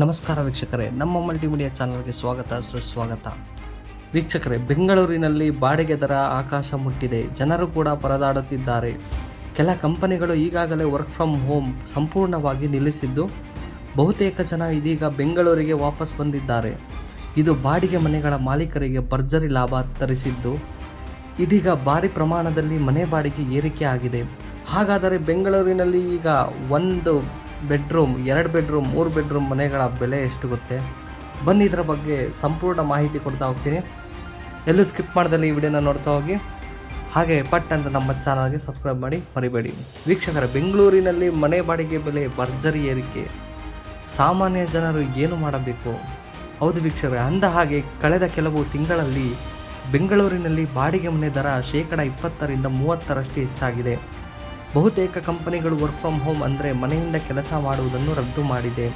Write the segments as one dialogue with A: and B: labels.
A: ನಮಸ್ಕಾರ ವೀಕ್ಷಕರೇ, ನಮ್ಮ ಮಲ್ಟಿಮೀಡಿಯಾ ಚಾನಲ್ಗೆ ಸ್ವಾಗತ, ಸುಸ್ವಾಗತ. ವೀಕ್ಷಕರೇ, ಬೆಂಗಳೂರಿನಲ್ಲಿ ಬಾಡಿಗೆ ದರ ಆಕಾಶ ಮುಟ್ಟಿದೆ, ಜನರು ಕೂಡ ಪರದಾಡುತ್ತಿದ್ದಾರೆ. ಕೆಲ ಕಂಪನಿಗಳು ಈಗಾಗಲೇ ವರ್ಕ್ ಫ್ರಮ್ ಹೋಮ್ ಸಂಪೂರ್ಣವಾಗಿ ನಿಲ್ಲಿಸಿದ್ದು, ಬಹುತೇಕ ಜನ ಇದೀಗ ಬೆಂಗಳೂರಿಗೆ ವಾಪಸ್ ಬಂದಿದ್ದಾರೆ. ಇದು ಬಾಡಿಗೆ ಮನೆಗಳ ಮಾಲೀಕರಿಗೆ ಭರ್ಜರಿ ಲಾಭ ತರಿಸಿದ್ದು, ಇದೀಗ ಭಾರಿ ಪ್ರಮಾಣದಲ್ಲಿ ಮನೆ ಬಾಡಿಗೆ ಏರಿಕೆ ಆಗಿದೆ. ಹಾಗಾದರೆ ಬೆಂಗಳೂರಿನಲ್ಲಿ ಈಗ ಒಂದು ಬೆಡ್ರೂಮ್ ಎರಡು ಬೆಡ್ರೂಮ್ ಮೂರು ಬೆಡ್ರೂಮ್ ಮನೆಗಳ ಬೆಲೆ ಎಷ್ಟು ಗೊತ್ತೆ? ಬನ್ನಿ ಇದರ ಬಗ್ಗೆ ಸಂಪೂರ್ಣ ಮಾಹಿತಿ ಕೊಡ್ತಾ ಹೋಗ್ತೀನಿ. ಎಲ್ಲೂ ಸ್ಕಿಪ್ ಮಾಡ್ದಲ್ಲಿ ಈ ವಿಡಿಯೋನ ನೋಡ್ತಾ ಹೋಗಿ. ಹಾಗೆ ಪಟ್ ಅಂತ ನಮ್ಮ ಚಾನಲ್ಗೆ ಸಬ್ಸ್ಕ್ರೈಬ್ ಮಾಡಿ ಮರಿಬೇಡಿ. ವೀಕ್ಷಕರ ಬೆಂಗಳೂರಿನಲ್ಲಿ ಮನೆ ಬಾಡಿಗೆ ಬೆಲೆ ಭರ್ಜರಿ ಏರಿಕೆ. ಸಾಮಾನ್ಯ ಜನರು ಏನು ಮಾಡಬೇಕು? ಹೌದು ವೀಕ್ಷಕರೇ, ಅಂದ ಹಾಗೆ ಕಳೆದ ಕೆಲವು ತಿಂಗಳಲ್ಲಿ ಬೆಂಗಳೂರಿನಲ್ಲಿ ಬಾಡಿಗೆ ಮನೆ ದರ ಶೇಕಡ ಇಪ್ಪತ್ತರಿಂದ ಮೂವತ್ತರಷ್ಟು ಹೆಚ್ಚಾಗಿದೆ. ಬಹುತೇಕ ಕಂಪನಿಗಳು ವರ್ಕ್ ಫ್ರಮ್ ಹೋಮ್ ಅಂದರೆ ಮನೆಯಿಂದ ಕೆಲಸ ಮಾಡುವುದನ್ನು ರದ್ದು ಮಾಡಿದೆ.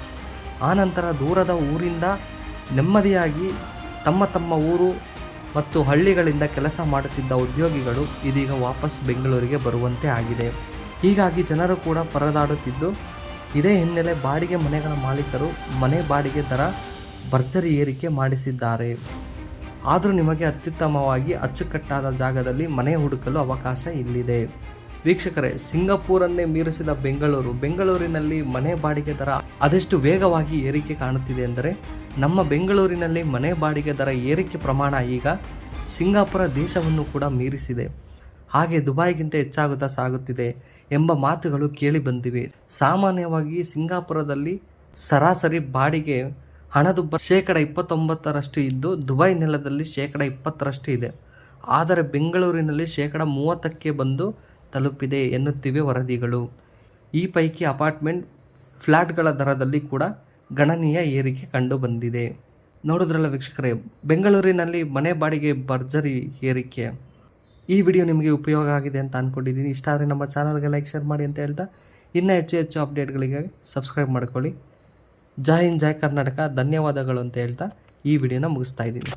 A: ಆನಂತರ ದೂರದ ಊರಿಂದ ನೆಮ್ಮದಿಯಾಗಿ ತಮ್ಮ ತಮ್ಮ ಊರು ಮತ್ತು ಹಳ್ಳಿಗಳಿಂದ ಕೆಲಸ ಮಾಡುತ್ತಿದ್ದ ಉದ್ಯೋಗಿಗಳು ಇದೀಗ ವಾಪಸ್ ಬೆಂಗಳೂರಿಗೆ ಬರುವಂತೆ ಆಗಿದೆ. ಹೀಗಾಗಿ ಜನರು ಕೂಡ ಪರದಾಡುತ್ತಿದ್ದು, ಇದೇ ಹಿನ್ನೆಲೆ ಬಾಡಿಗೆ ಮನೆಗಳ ಮಾಲೀಕರು ಮನೆ ಬಾಡಿಗೆ ದರ ಭರ್ಜರಿ ಏರಿಕೆ ಮಾಡಿಸಿದ್ದಾರೆ. ಆದರೂ ನಿಮಗೆ ಅತ್ಯುತ್ತಮವಾಗಿ ಅಚ್ಚುಕಟ್ಟಾದ ಜಾಗದಲ್ಲಿ ಮನೆ ಹುಡುಕಲು ಅವಕಾಶ ಇಲ್ಲಿದೆ. ವೀಕ್ಷಕರೇ, ಸಿಂಗಪೂರನ್ನೇ ಮೀರಿಸಿದ ಬೆಂಗಳೂರು, ಬೆಂಗಳೂರಿನಲ್ಲಿ ಮನೆ ಬಾಡಿಗೆ ದರ ಅದೆಷ್ಟು ವೇಗವಾಗಿ ಏರಿಕೆ ಕಾಣುತ್ತಿದೆ ಎಂದರೆ, ನಮ್ಮ ಬೆಂಗಳೂರಿನಲ್ಲಿ ಮನೆ ಬಾಡಿಗೆ ದರ ಏರಿಕೆ ಪ್ರಮಾಣ ಈಗ ಸಿಂಗಾಪುರ ದೇಶವನ್ನು ಕೂಡ ಮೀರಿಸಿದೆ. ಹಾಗೆ ದುಬೈಗಿಂತ ಹೆಚ್ಚಾಗುತ್ತಾ ಸಾಗುತ್ತಿದೆ ಎಂಬ ಮಾತುಗಳು ಕೇಳಿ ಬಂದಿವೆ. ಸಾಮಾನ್ಯವಾಗಿ ಸಿಂಗಾಪುರದಲ್ಲಿ ಸರಾಸರಿ ಬಾಡಿಗೆ ಹಣದುಬ್ಬರ ಶೇಕಡ ಇಪ್ಪತ್ತೊಂಬತ್ತರಷ್ಟು ಇದ್ದು, ದುಬೈ ನೆಲದಲ್ಲಿ ಶೇಕಡ ಇಪ್ಪತ್ತರಷ್ಟು ಇದೆ. ಆದರೆ ಬೆಂಗಳೂರಿನಲ್ಲಿ ಶೇಕಡ ಮೂವತ್ತಕ್ಕೆ ಬಂದು ತಲುಪಿದೆ ಎನ್ನುತ್ತಿವೆ ವರದಿಗಳು. ಈ ಪೈಕಿ ಅಪಾರ್ಟ್ಮೆಂಟ್ ಫ್ಲ್ಯಾಟ್ಗಳ ದರದಲ್ಲಿ ಕೂಡ ಗಣನೀಯ ಏರಿಕೆ ಕಂಡು ಬಂದಿದೆ ನೋಡಿದ್ರಲ್ಲ ವೀಕ್ಷಕರೇ, ಬೆಂಗಳೂರಿನಲ್ಲಿ ಮನೆ ಬಾಡಿಗೆ ಭರ್ಜರಿ ಏರಿಕೆ. ಈ ವಿಡಿಯೋ ನಿಮಗೆ ಉಪಯೋಗ ಆಗಿದೆ ಅಂತ ಅಂದ್ಕೊಂಡಿದ್ದೀನಿ ಇಷ್ಟ ಆದರೆ ನಮ್ಮ ಚಾನಲ್ಗೆ ಲೈಕ್, ಶೇರ್ ಮಾಡಿ ಅಂತ ಹೇಳ್ತಾ, ಇನ್ನೂ ಹೆಚ್ಚು ಹೆಚ್ಚು ಅಪ್ಡೇಟ್ಗಳಿಗೆ ಸಬ್ಸ್ಕ್ರೈಬ್ ಮಾಡ್ಕೊಳ್ಳಿ. ಜೈ ಹಿಂದ್, ಜೈ ಕರ್ನಾಟಕ, ಧನ್ಯವಾದಗಳು ಅಂತ ಹೇಳ್ತಾ ಈ ವಿಡಿಯೋನ ಮುಗಿಸ್ತಾ ಇದ್ದೀನಿ.